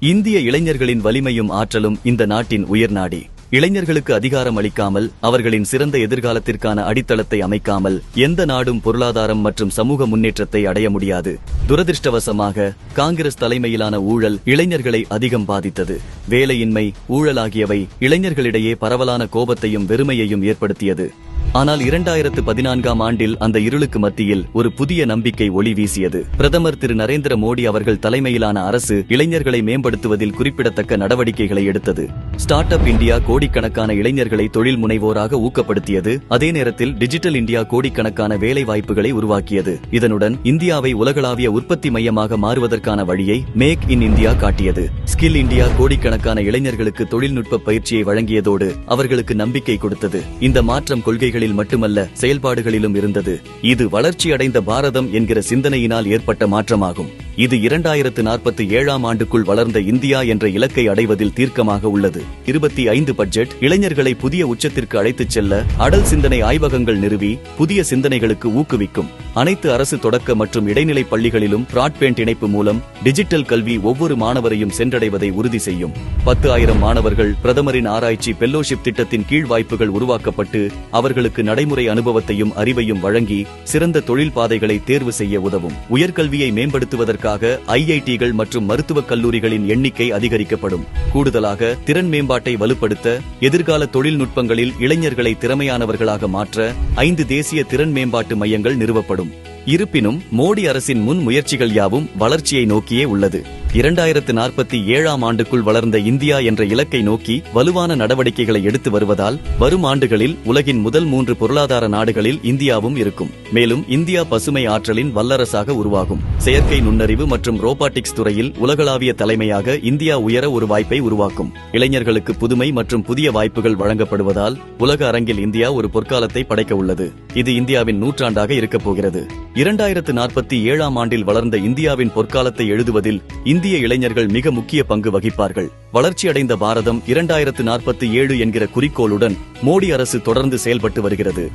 இந்திய இளைஞர்களின் வலிமையும் ஆற்றலும் இந்த நாட்டின் உயிர்நாடி இளைஞர்களுக்கு அதிகாரம் அளிக்காமல் அவர்களின் சிறந்த எதிர்காலத்திற்கான அடித்தளத்தை அமைக்காமல் எந்த நாடும் பொருளாதாரம் மற்றும் சமூக முன்னேற்றத்தை அடைய முடியாது. துரதிருஷ்டவசமாக காங்கிரஸ் தலைமையிலான ஊழல் இளைஞர்களை அதிகம் பாதித்தது. வேலையின்மை ஊழல் ஆகியவை இளைஞர்களிடையே பரவலான கோபத்தையும் வெறுமையையும் ஏற்படுத்தியது. ஆனால் இரண்டாயிரத்து பதினான்காம் ஆண்டில் அந்த இருளுக்கு மத்தியில் ஒரு புதிய நம்பிக்கை ஒளி வீசியது. பிரதமர் திரு நரேந்திர மோடி அவர்கள் தலைமையிலான அரசு இளைஞர்களை மேம்படுத்துவதில் குறிப்பிடத்தக்க நடவடிக்கைகளை எடுத்தது. ஸ்டார்ட் அப் இந்தியா கோடிக்கணக்கான இளைஞர்களை தொழில் முனைவோராக ஊக்கப்படுத்தியது. அதே நேரத்தில் டிஜிட்டல் இந்தியா கோடிக்கணக்கான வேலை வாய்ப்புகளை உருவாக்கியது. இதனுடன் இந்தியாவை உலகளாவிய உற்பத்தி மையமாக மாறுவதற்கான வழியை மேக் இன் இந்தியா காட்டியது. ஸ்கில் இந்தியா கோடிக்கணக்கான இளைஞர்களுக்கு தொழில்நுட்ப பயிற்சியை வழங்கியதோடு அவர்களுக்கு நம்பிக்கை கொடுத்தது. இந்த மாற்றம் கொள்கைகளில் மட்டுமல்ல செயல்பாடுகளிலும் இருந்தது. இது வளர்ச்சியடைந்த பாரதம் என்கிற சிந்தனையினால் ஏற்பட்ட மாற்றமாகும். இது இரண்டாயிரத்து நாற்பத்தி ஏழாம் ஆண்டுக்குள் வளர்ந்த இந்தியா என்ற இலக்கை அடைவதில் தீர்க்கமாக உள்ளது. இருபத்தி ஐந்து பட்ஜெட் இளைஞர்களை புதிய உச்சத்திற்கு அழைத்துச் செல்ல அடல் சிந்தனை ஆய்வகங்கள் நிறுவி புதிய சிந்தனைகளுக்கு ஊக்குவிக்கும். அனைத்து அரசு தொடக்க மற்றும் இடைநிலை பள்ளிகளிலும் பிராட்பேண்ட் இணைப்பு மூலம் டிஜிட்டல் கல்வி ஒவ்வொரு மாணவரையும் சென்றடைவதை உறுதி செய்யும். பத்து ஆயிரம் மாணவர்கள் பிரதமரின் ஆராய்ச்சி பெல்லோஷிப் திட்டத்தின் கீழ் வாய்ப்புகள் உருவாக்கப்பட்டு அவர்களுக்கு நடைமுறை அனுபவத்தையும் அறிவையும் வழங்கி சிறந்த தொழில் பாதைகளை தேர்வு செய்ய உதவும். உயர்கல்வியை மேம்படுத்துவதற்காக ஐஐடிகள் மற்றும் மருத்துவக் கல்லூரிகளின் எண்ணிக்கை அதிகரிக்கப்படும். கூடுதலாக திறன் மேம்பாட்டை வலுப்படுத்த எதிர்கால தொழில்நுட்பங்களில் இளைஞர்களை திறமையானவர்களாக மாற்ற ஐந்து தேசிய திறன் மேம்பாட்டு மையங்கள் நிறுவப்படும். இருப்பினும் மோடி அரசின் முன் முயற்சிகள் யாவும் வளர்ச்சியை நோக்கியே உள்ளது. இரண்டாயிரத்து நாற்பத்தி ஏழாம் ஆண்டுக்குள் வளர்ந்த இந்தியா என்ற இலக்கை நோக்கி வலுவான நடவடிக்கைகளை எடுத்து வருவதால் வரும் ஆண்டுகளில் உலகின் முதல் மூன்று பொருளாதார நாடுகளில் இந்தியாவும் இருக்கும். மேலும் இந்தியா பசுமை ஆற்றலின் வல்லரசாக உருவாகும். செயற்கை நுண்ணறிவு மற்றும் ரோபாட்டிக்ஸ் துறையில் உலகளாவிய தலைமையாக இந்தியா உயர ஒரு வாய்ப்பை உருவாக்கும். இளைஞர்களுக்கு புதுமை மற்றும் புதிய வாய்ப்புகள் வழங்கப்படுவதால் உலக அரங்கில் இந்தியா ஒரு பொற்காலத்தை படைக்க உள்ளது. இது இந்தியாவின் நூற்றாண்டாக இருக்கப் போகிறது. இரண்டாயிரத்து நாற்பத்தி ஏழாம் ஆண்டில் வளர்ந்த இந்தியாவின் பொற்காலத்தை எழுதுவதில் இந்திய இளைஞர்கள் மிக முக்கிய பங்கு வகிப்பார்கள். வளர்ச்சியடைந்த பாரதம் இரண்டாயிரத்து நாற்பத்தி ஏழு என்கிற குறிக்கோளுடன் மோடி அரசு தொடர்ந்து செயல்பட்டு வருகிறது.